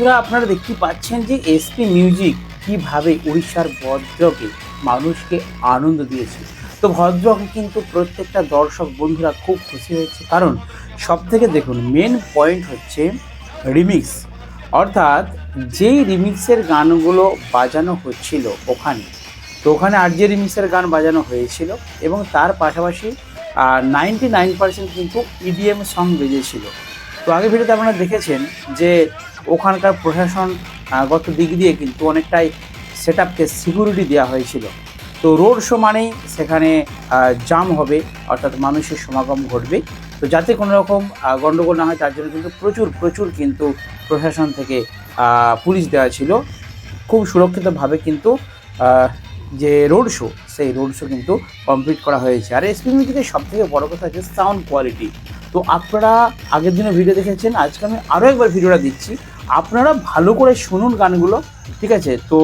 বন্ধুরা, আপনারা দেখতে পাচ্ছেন যে এসপি মিউজিক কীভাবে উড়িষ্যার ভদ্রকে, মানুষকে আনন্দ দিয়েছে। তো ভদ্রকে কিন্তু প্রত্যেকটা দর্শক বন্ধুরা খুব খুশি হয়েছে। কারণ সব থেকে দেখুন মেন পয়েন্ট হচ্ছে রিমিক্স অর্থাৎ যেই রিমিক্সের গানগুলো বাজানো হচ্ছিল ওখানে, তো ওখানে আর যে রিমিক্সের গান বাজানো হয়েছিল এবং তার পাশাপাশি নাইনটি নাইন পার্সেন্ট কিন্তু ইডিএম সং বেজেছিল। তো আগে ভিডিওতে আপনারা দেখেছেন যে ওখানকার প্রশাসন আহ, গত দিক দিয়ে কিন্তু অনেকটাই সেট আপকে সিকিউরিটি দেওয়া হয়েছিল। তো রোড শো মানেই সেখানে জাম হবে অর্থাৎ মানুষের সমাগম ঘটবে। তো যাতে কোনো রকম গণ্ডগোল না হয় তার জন্য কিন্তু প্রচুর প্রচুর কিন্তু প্রশাসন থেকে পুলিশ দেওয়া ছিল। খুব সুরক্ষিতভাবে কিন্তু যে রোড শো সেই রোড শো কিন্তু কমপ্লিট করা হয়েছে। আর এসপি মিউজিকের সব থেকে বড় কথা হচ্ছে সাউন্ড কোয়ালিটি তো আপনারা আগের দিনে ভিডিও দেখেছেন আজকে আমি আরও একবার ভিডিওটা দিচ্ছি। আপনারা ভালো করে শুনুন গানগুলো, ঠিক আছে? তো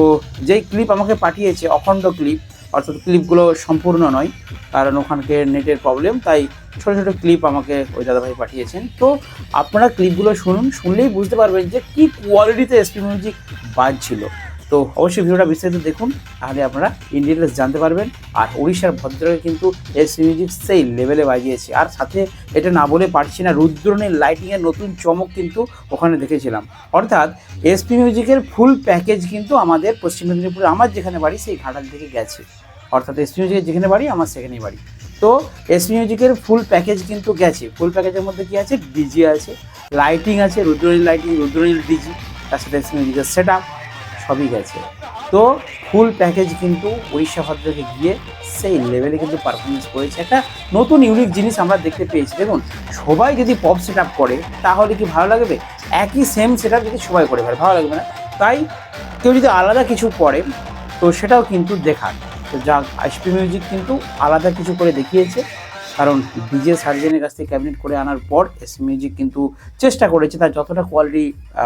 যেই ক্লিপ আমাকে পাঠিয়েছে, অখণ্ড ক্লিপ অর্থাৎ ক্লিপগুলো সম্পূর্ণ নয়, কারণ ওখানকে নেটের প্রবলেম তাই ছোটো ছোটো ক্লিপ আমাকে ওই দাদাভাই পাঠিয়েছেন। তো আপনারা ক্লিপগুলো শুনুন, শুনলেই বুঝতে পারবেন যে কী কোয়ালিটিতে এসপি মিউজিক বাজছিল। তো অবশ্যই ভিডিওটা বিস্তারিত দেখুন, তাহলে আপনারা ইন ডিটেলস জানতে পারবেন। আর উড়িষ্যার ভদ্রকে কিন্তু এসপি মিউজিক সেই লেভেলে বাজিয়েছে। আর সাথে এটা না বলে পারছি না, রুদ্রনের লাইটিংয়ের নতুন চমক কিন্তু ওখানে দেখেছিলাম। অর্থাৎ এসপি মিউজিকের ফুল প্যাকেজ কিন্তু আমাদের পশ্চিম মেদিনীপুরে আমার যেখানে বাড়ি, সেই ঘাটাল থেকে গেছে। অর্থাৎ এসপি মিউজিকের যেখানে বাড়ি, আমার সেখানেই বাড়ি। তো এসপি মিউজিকের ফুল প্যাকেজ কিন্তু গেছে। ফুল প্যাকেজের মধ্যে কি আছে? ডিজি আছে লাইটিং আছে, রুদ্রনীল লাইটিং রুদ্রনীল ডিজি তার সাথে এসপি মিউজিকের সেট সবই গেছে। তো ফুল প্যাকেজ কিন্তু উড়িষ্যা ভদ্রকে গিয়ে সেই লেভেলে কিন্তু পারফরমেন্স করেছে। একটা নতুন ইউনিক জিনিস আমরা দেখতে পেয়েছি। দেখুন, সবাই যদি পপ সেট আপ করে, তাহলে কি ভালো লাগবে? একই সেম সেট আপ যদি সবাই করে ভালো লাগবে না। তাই কেউ যদি আলাদা কিছু করে, তো সেটাও কিন্তু দেখার। তো যা আইসপি মিউজিক কিন্তু আলাদা কিছু করে দেখিয়েছে। কারণ ডিজে সার্জেনের কাছ থেকে ক্যাবিনেট করে আনার পর এস মিউজিক কিন্তু চেষ্টা করেছে, তার যতটা কোয়ালিটি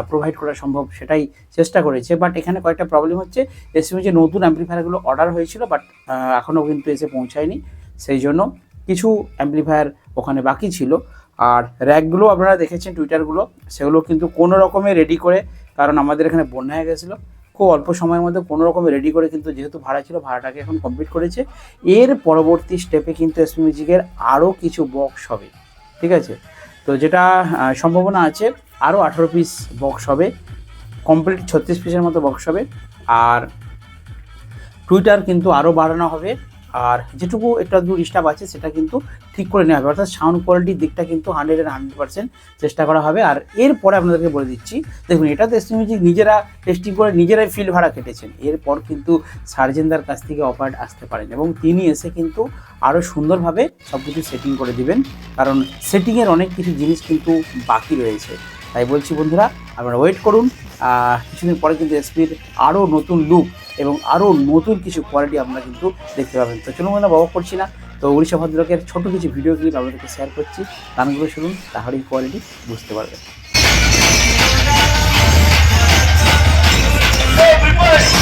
প্রোভাইড করা সম্ভব সেটাই চেষ্টা করেছে। বাট এখানে কয়েকটা প্রবলেম হচ্ছে, এস মিউজিক নতুন অ্যাম্পলিফায়ারগুলো অর্ডার হয়েছিল বাট এখনও কিন্তু এসে পৌঁছায়নি। সেই জন্য কিছু অ্যাম্পলিফায়ার ওখানে বাকি ছিল। আর র্যাকগুলো আপনারা দেখেছেন টুইটারগুলো সেগুলো কিন্তু কোনো রকমে রেডি করে, কারণ আমাদের এখানে বন্যা হয়ে গেছিল। খুব অল্প সময়ের মধ্যে কোনো রকম রেডি করে কিন্তু যেহেতু ভাড়া ছিল, ভাড়াটাকে এখন কমপ্লিট করেছে। এর পরবর্তী স্টেপে কিন্তু এসপি মিউজিকের আরও কিছু বক্স হবে, ঠিক আছে? তো যেটা সম্ভাবনা আছে আরও আঠেরো পিস বক্স হবে কমপ্লিট ছত্রিশ পিসের মতো বক্স হবে। আর টুইটার কিন্তু আরও বাড়ানো হবে। আর যেটুকু একটা দু ডিস্টার্ব আছে, সেটা কিন্তু ঠিক করে নেওয়া হবে। অর্থাৎ সাউন্ড কোয়ালিটির দিকটা কিন্তু হান্ড্রেড অ্যান্ড হান্ড্রেড পার্সেন্ট চেষ্টা করা হবে। আর এরপরে আপনাদেরকে বলে দিচ্ছি, দেখুন, এটা তো এসটি মিউজিক নিজেরা টেস্টিং করে নিজেরাই ফিল ভাড়া কেটেছেন। এরপর কিন্তু সার্জেনদার কাছ থেকে অফার আসতে পারেন এবং তিনি এসে কিন্তু আরও সুন্দরভাবে সব কিছু সেটিং করে দিবেন। কারণ সেটিংয়ের অনেক কিছু জিনিস কিন্তু বাকি রয়েছে। তাই বলছি বন্ধুরা, আপনারা ওয়েট করুন। কিছুদিন পরে কিন্তু এসপির আরও নতুন লুক এবং আরও নতুন কিছু কোয়ালিটি আপনারা কিন্তু দেখতে পাবেন। তো চলুন আমরা বাবা করছি না। তো উড়িষ্যা ভদ্রকের ছোট কিছু ভিডিও ক্লিপ আপনাদেরকে শেয়ার করছি। গানগুলো শুনুন, তাহলেই কোয়ালিটি বুঝতে পারবেন। Everybody!